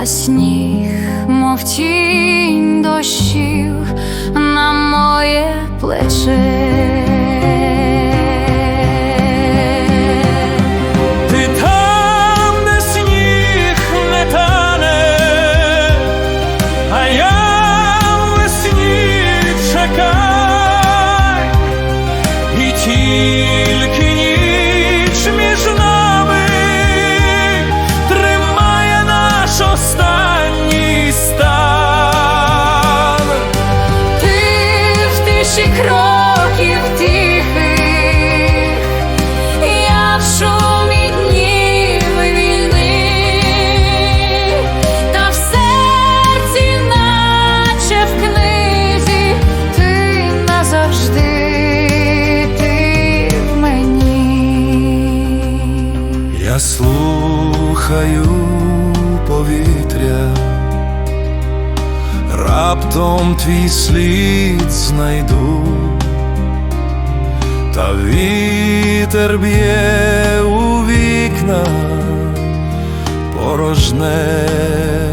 а сніг, мов тінь дощів на моє плече. Ти там, де сніг не тане, а я тиші кроків тихих, я в шумі днів війни, та в серці, наче в книзі, ти назавжди, ти в мені. Я слухаю повітря, раптом твій слід знайду, та вітер б'є у вікна порожнечу